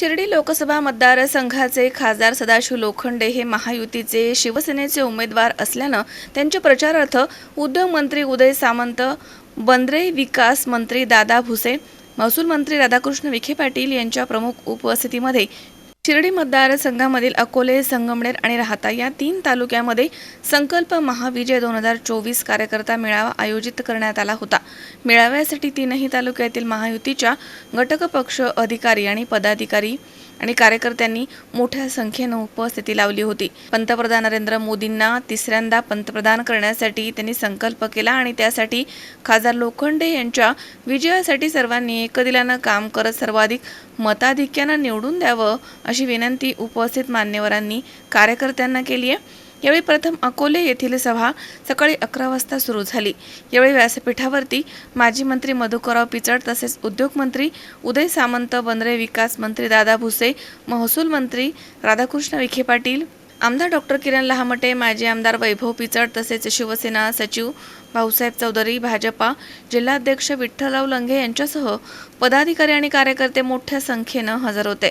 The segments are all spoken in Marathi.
शिर्डी लोकसभा मतदारसंघाचे खासदार सदाशिव लोखंडे हे महायुतीचे शिवसेनेचे उमेदवार असल्यानं त्यांच्या प्रचारार्थ उद्योग मंत्री उदय सामंत बंदरे विकास मंत्री दादा भुसे महसूल मंत्री राधाकृष्ण विखे पाटील यांच्या प्रमुख उपस्थितीमध्ये शिर्डी मतदारसंघामधील अकोले संगमनेर आणि राहता या तीन तालुक्यामध्ये संकल्प महाविजय दोन हजार चोवीस कार्यकर्ता मेळावा आयोजित करण्यात आला होता. मेळाव्यासाठी तीनही तालुक्यातील महायुतीच्या घटक पक्ष अधिकारी आणि पदाधिकारी आणि कार्यकर्त्यांनी मोठ्या संख्येनं उपस्थिती लावली होती. पंतप्रधान नरेंद्र मोदींना तिसऱ्यांदा पंतप्रधान करण्यासाठी त्यांनी संकल्प केला आणि त्यासाठी खासदार लोखंडे यांच्या विजयासाठी सर्वांनी एकदिलानं काम करत सर्वाधिक मताधिक्यानं निवडून द्यावं अशी विनंती उपस्थित मान्यवरांनी कार्यकर्त्यांना केली आहे. यावेळी प्रथम अकोले येथील सभा सकाळी अकरा वाजता सुरू झाली. यावेळी व्यासपीठावरती माजी मंत्री मधुकरराव पिचड तसेच उद्योगमंत्री उदय सामंत बंदरे विकास मंत्री दादा भुसे महसूल मंत्री राधाकृष्ण विखे पाटील आमदार डॉक्टर किरण लहामटे माजी आमदार वैभव पिचड तसेच शिवसेना सचिव भाऊसाहेब चौधरी भाजपा जिल्हाध्यक्ष विठ्ठलराव लंघे यांच्यासह पदाधिकारी आणि कार्यकर्ते मोठ्या संख्येनं हजर होते.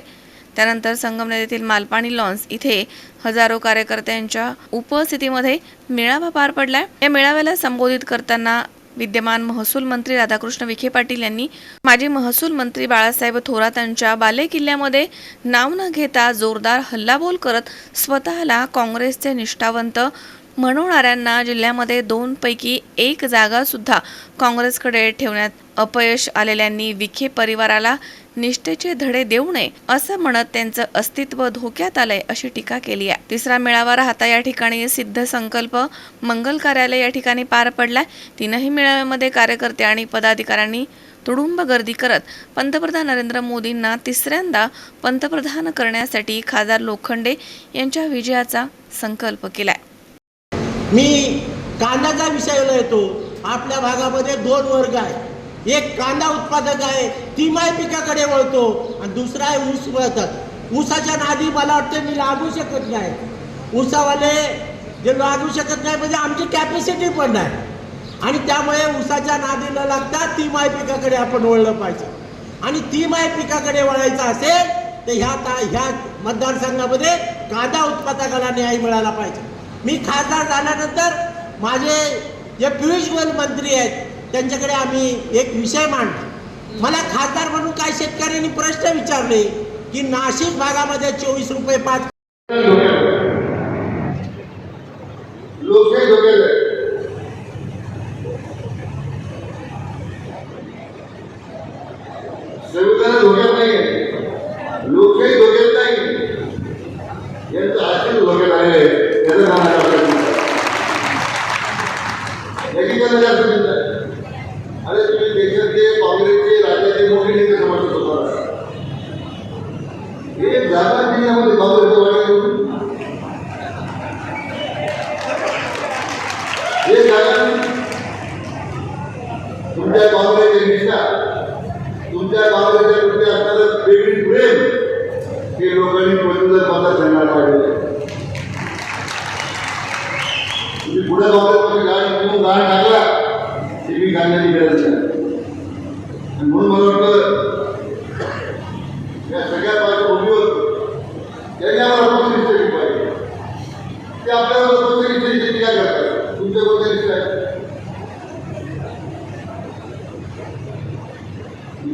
त्यानंतर संगमनेरीतील येथील मालपाणी लॉन्स इथे हजारो कार्यकर्त्यांच्या उपस्थितीमध्ये मेळावा पार पडलाय. या मेळाव्याला संबोधित करताना विद्यमान महसूल मंत्री राधाकृष्ण विखे पाटील यांनी माजी महसूल मंत्री बाळासाहेब थोरातांच्या बाले किल्ल्यामध्ये नाव न घेता जोरदार हल्लाबोल करत स्वतःला काँग्रेसचे निष्ठावंत म्हणवणाऱ्यांना जिल्ह्यामध्ये दोनपैकी एक जागासुद्धा काँग्रेसकडे ठेवण्यात अपयश आलेल्यांनी विखे परिवाराला निष्ठेचे धडे देऊ नये असं म्हणत त्यांचं अस्तित्व धोक्यात आलंय अशी टीका केली आहे. तिसरा मेळावा राहता या ठिकाणी सिद्ध संकल्प मंगल कार्यालय या ठिकाणी पार पडलाय. तीनही मेळाव्यामध्ये कार्यकर्ते आणि पदाधिकाऱ्यांनी तुडुंब गर्दी करत पंतप्रधान नरेंद्र मोदींना तिसऱ्यांदा पंतप्रधान करण्यासाठी खासदार लोखंडे यांच्या विजयाचा संकल्प केलाय. मी कांद्याचा विषयाला येतो. आपल्या भागामध्ये दोन वर्ग आहे. एक कांदा उत्पादक आहे तिमाही पिकाकडे वळतो आणि दुसरा आहे ऊस वळतात. ऊसाच्या नादी मला वाटतं मी लागू शकत नाही. ऊसावाले जे लागू शकत नाही म्हणजे आमची कॅपॅसिटी पण नाही. आणि त्यामुळे ऊसाच्या नादी न लागता तिमाही पिकाकडे आपण वळलं पाहिजे. आणि तिमाही पिकाकडे वळायचं असेल तर ह्या ता ह्या मतदारसंघामध्ये कांदा उत्पादकाला न्याय मिळाला पाहिजे. मी खासदार झाल्यानंतर माझे जे पियुष गोयल मंत्री आहेत त्यांच्याकडे आम्ही एक विषय मांडला. मला खासदार म्हणून काय शेतकऱ्यांनी प्रश्न विचारले की नाशिक भागामध्ये चोवीस रुपये पाच लोकशाही धोक्यात आहे संविधान धोक्यात नाही आहे लोकशाही धोक्यात नाही यांचं आश्चर्य धोक्यात आहे त्याचं नाव आहे आपल्या देशात. याची त्यांना जास्त चिंता आहे. अरे तुम्ही देशातले काँग्रेसचे राज्याचे मोठे नेते समजत होता महिन्यामध्ये जागा येतो काँग्रेसचं हे कारण तुमच्या काँग्रेसची निष्ठा तुमच्या काँग्रेसच्या कृती असणारं वेगळी प्रेम हे लोकांनी पटवून मतदारसंघात पाहिजे तुम्ही पुढे काँग्रेसमध्ये गाडी घेऊन गाडी टाकला ती मी गाण्याची गरज नाही. आणि म्हणून मला वाटतं या सगळ्या पार्श्वभूमीवर त्यांनी आम्हाला पक्ष निश्चित पाहिजे ते आपल्याला पक्ष निश्चित टीका करतात तुमचे कोणते निश्चित आहे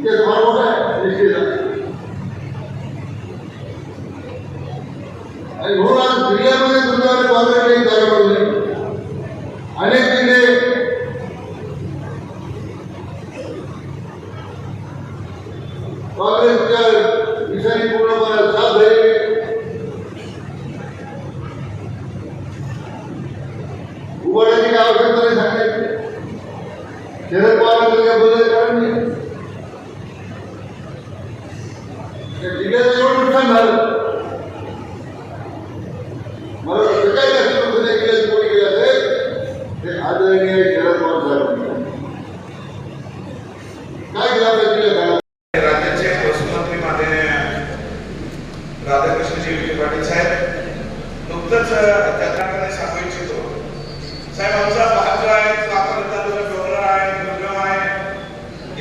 ते फार मोठा आहे निश्चित आणि म्हणून आज जिल्ह्यामध्ये तुमच्याकडे काँग्रेसला एक जागा अनेक जिल्हे काँग्रेसच्या विषयाने पूर्णपणे साथ धरली उभारण्याची काय आवश्यकता नाही सांगायची शरद पवारांचं काय बदल कारण नाही त्या जिल्ह्याचं एवढं नुकसान झालं मला सगळ्यात जास्त नुकसान या जिल्ह्यात कोणी केलं असेल ते आदरणीय शरद पवार साहेब. काय राज्याचे माननीय राधाकृष्णजी विखे पाटील साहेब नुकतंच त्याच्याकडे सांगू इच्छितो. साहेब आमचा भाग जो आहे तो आपण तालुका डोंगर आहे दुर्गम आहे.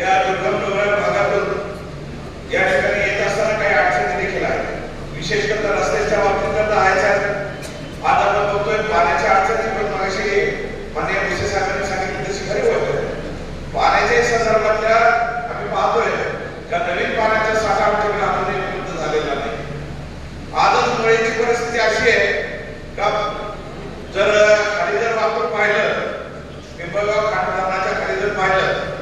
या दुर्गम डोंगर भागातून या ठिकाणी येत असताना काही अडचणी देखील आहेत. विशेष रस्त्याच्या बाबतीत तर आहेच आहेत आज आपण बघतोय पाण्याच्या अडचणी पण मगाशी माननीय विशेष साहेबांनी सांगितलं तशी खरी होत पाण्याच्या संदर्भातल्या आम्ही पाहतोय का नवीन पाण्याचा साठा आमच्याकडे अजूनही उपलब्ध झालेला नाही आजच मुळेची परिस्थिती अशी आहे का जर खाली जर वापर पाहिलं पिंपळगाव खांडणाच्या खाली जर पाहिलं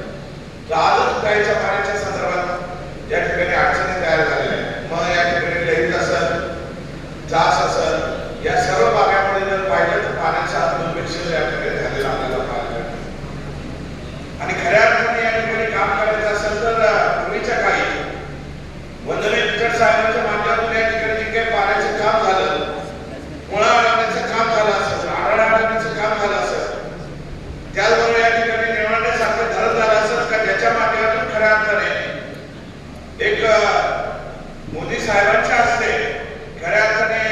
तर आजच पाण्याच्या संदर्भात या ठिकाणी अडचणी तयार झालेल्या आहेत. मग या ठिकाणी लहित असेल जास असेल या सर्व भागामध्ये जर पाहिलं तर पाण्याचा दुर्भिक्ष या ठिकाणी झालेला आपल्याला पाहायला मिळतं. आणि खऱ्या अर्थाने या ठिकाणी काम करायचं असेल तर अ, पूर्वीच्या काळी वंदने पिचड साहेबांच्या माध्यमातून या ठिकाणी जे काही पाण्याचं काम झालं मुळा आणण्याचं काम झालं असेल आढळ आणण्याचं काम झालं असेल त्याचबरोबर या ठिकाणी निवडण्यासारखं धरण झालं असेल का ज्याच्या माध्यमातून खऱ्या अर्थाने एक अ, मोदी साहेबांच्या हस्ते खऱ्या अर्थाने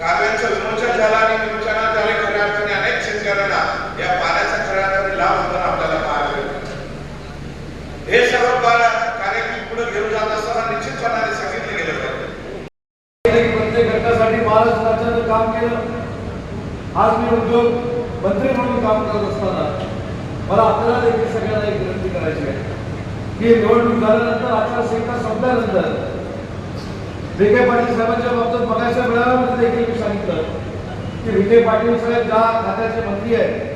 काव्यांचं विमोचन झालं आणि विमोचनात झाले खऱ्या अर्थाने अनेक शेतकऱ्यांना या पाण्याचा खऱ्या अर्थाने लाभ होताना आपल्याला पाहायला मिळतो. हे सर्व पा- कार्यक्रम पुढे घेऊन जात असताना निश्चितपणाने सांगितलं गेलं पाहिजे प्रत्येक घटकासाठी काम केलं. आज मी उद्योग मंत्री म्हणून काम करत असताना मला आपल्याला देखील सगळ्यांना एक विनंती करायची आहे. की निवडणूक झाल्यानंतर आचारसंहिता संपल्यानंतर विखे पाटील साहेबांच्या बाबतीत मगाच्या वेळामध्ये देखील मी सांगितलं की विखे पाटील साहेब ज्या खात्याचे मंत्री आहेत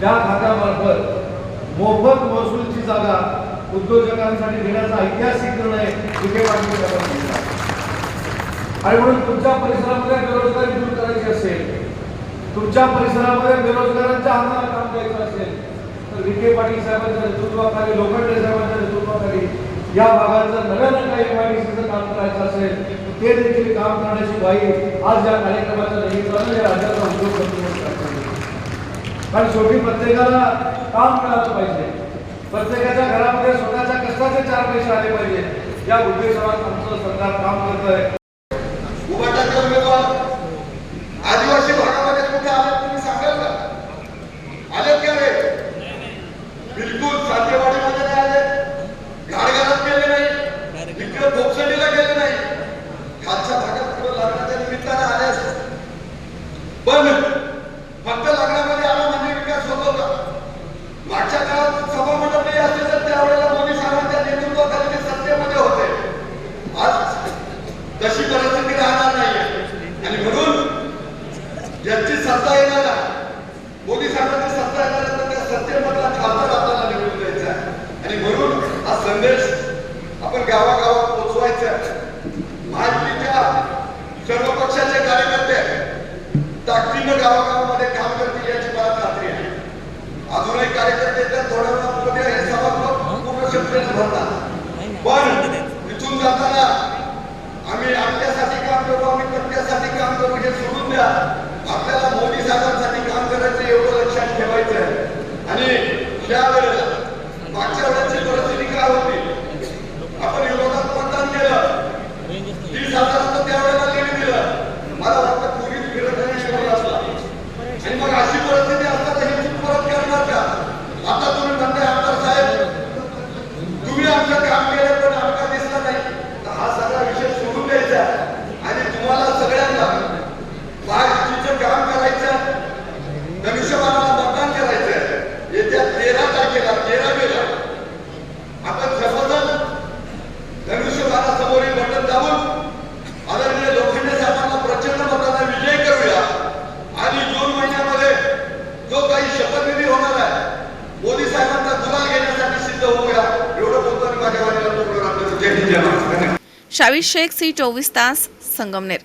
त्या खात्यामार्फत मोफत महसूलची जागा उद्योजकांसाठी देण्याचा ऐतिहासिक निर्णय विखे पाटील साहेबांनी घेतला. आणि म्हणून तुमच्या परिसरामध्ये बेरोजगारी दूर करायची असेल तुमच्या परिसरामध्ये बेरोजगारांच्या हाताला काम द्यायचं असेल तर विखे पाटील साहेबांच्या नेतृत्वाखाली लोखंडे साहेबांच्या नेतृत्वाखाली या भागाचं नव्यानं काही एमआयडीसीचं काम करायचं असेल ते देखील काम करण्याची ग्वाही आज या कार्यक्रमाच्या निमित्तानं या राज्याचा उद्योग कारण शेवटी प्रत्येकाला काम मिळालं पाहिजे. प्रत्येकाच्या घरामध्ये स्वतःच्या कष्टाचे चार पैसे आले पाहिजे. या उद्देशावर आमचं सरकार काम करत आहे उभाटाचे उमेदवार आदिवासी भागामध्ये कुठे आले तुम्ही सांगाल का? आले का रे बिलकुल सातेवाडीमध्ये नाही आले. घाडघरात गेले नाही. इकडे भोपसडीला गेले नाही. खालच्या भागात कुठं लग्नाच्या निमित्ताने आले असते. पण फक्त लग्नामध्ये आला म्हणजे विकास होत होता मागच्या काळात सभा मंडळी असेल तर त्यावेळेला मोदी साहेबांच्या नेतृत्वाखाली ते सत्तेमध्ये होते आज तशी परिस्थिती राहणार नाहीये आणि म्हणून ज्यांची सत्ता येणार आहे मोदी साहेबांची सत्ता येणार आहे तर त्या सत्तेमधला खासदार आपल्याला निवडून द्यायचा आहे आणि म्हणून हा संदेश आपण गावागावात पोचवायचा आहे. सर्व पक्षाचे कार्यकर्ते ताकदीनं गावागावामध्ये काम करतील याची मला खात्री आहे. अजूनही कार्यकर्ते तर थोड्या वेळामध्ये हे सभागृह पूर्ण क्षमतेने भरतात. पण इथून जाताना आम्ही आमच्यासाठी काम करू आम्ही प्रत्येकासाठी काम करू हे सोडून द्या आपल्याला मोदी साहेबांसाठी काम करायचं एवढं लक्षात ठेवायचं आहे आणि या वेळेला मागच्या वेळेची परिस्थिती काय होती आपण विरोधात मतदान केलं तीस हजाराचं त्यावेळेला लीड दिलं मला वाटतं पूर्वी फिरत आणि शोध असला आणि जो काही शपथविधी होणार आहे मोदी साहेबांचा गुलाल घेण्यासाठी सिद्ध होऊया एवढं बोलतो आणि माझ्या वाणीला पूर्ण राहतो जय हिंद जय महाराष्ट्र धन्यवाद शावीर शेख सी चोवीस तास संगमनेर.